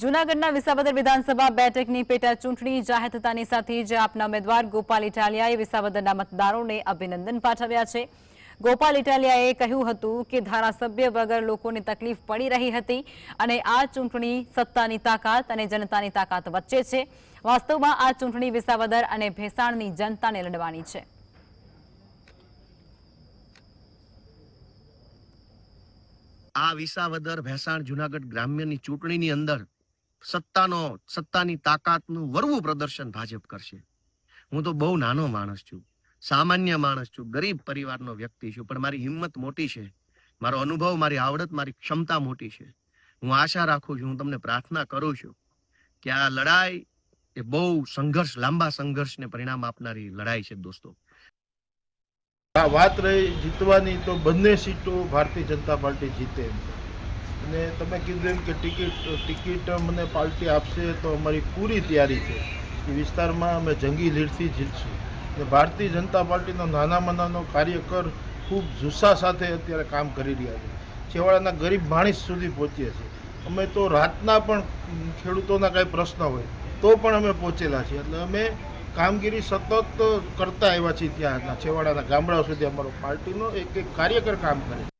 જૂનાગઢના વિસાવદર વિધાનસભા બેઠકની પેટા ચૂંટણી જાહેર થતાની સાથે જ આપના ઉમેદવાર ગોપાલ ઇટાલિયાએ વિસાવદરના મતદારોને અભિનંદન પાઠવ્યા છે. ગોપાલ ઇટાલિયાએ કહ્યું હતું કે ધારાસભ્ય વગર લોકોને તકલીફ પડી રહી હતી અને આ ચૂંટણી સત્તાની તાકાત અને જનતાની તાકાત વચ્ચે છે. વાસ્તવમાં આ ચૂંટણી વિસાવદર અને ભેસાણની જનતાને લડવાની છે. આ વિસાવદર ભેસાણ જુનાગઢ ગ્રામ્યની ચૂંટણીની અંદર સત્તાનો, સત્તાની તાકાતનું વરવું પ્રદર્શન ભાજપ કરશે. હું તો બહુ નાનો માણસ છું, સામાન્ય માણસ છું, ગરીબ પરિવારનો વ્યક્તિ છું, પણ મારી હિંમત મોટી છે. મારો અનુભવ, મારી આવડત, મારી ક્ષમતા મોટી છે. હું આશા રાખું છું, હું તમને પ્રાર્થના કરું છું કે આ લડાઈ એ બહુ સંઘર્ષ, લાંબા સંઘર્ષને પરિણામ આપનારી લડાઈ છે, દોસ્તો. આ વાત રહી, જીતવાની તો બંને સીટો ભારતીય જનતા પાર્ટી જીતે અને તમે કીધું એમ કે ટિકિટ ટિકિટ મને પાર્ટી આપશે તો અમારી પૂરી તૈયારી છે. એ વિસ્તારમાં અમે જંગી લીડથી જીતશું. અને ભારતીય જનતા પાર્ટીનો નાનામાં નાનો કાર્યકર ખૂબ જુસ્સા સાથે અત્યારે કામ કરી રહ્યા છે. છેવાડાના ગરીબ માણસ સુધી પહોંચીએ છીએ. અમે તો રાતના પણ ખેડૂતોના કાંઈ પ્રશ્ન હોય, તો પણ અમે પહોંચેલા છીએ. એટલે અમે કામગીરી સતત કરતા આવ્યા છીએ ત્યાંના છેવાડાના ગામડાઓ સુધી અમારો પાર્ટીનો એક એક કાર્યકર કામ કરે છે.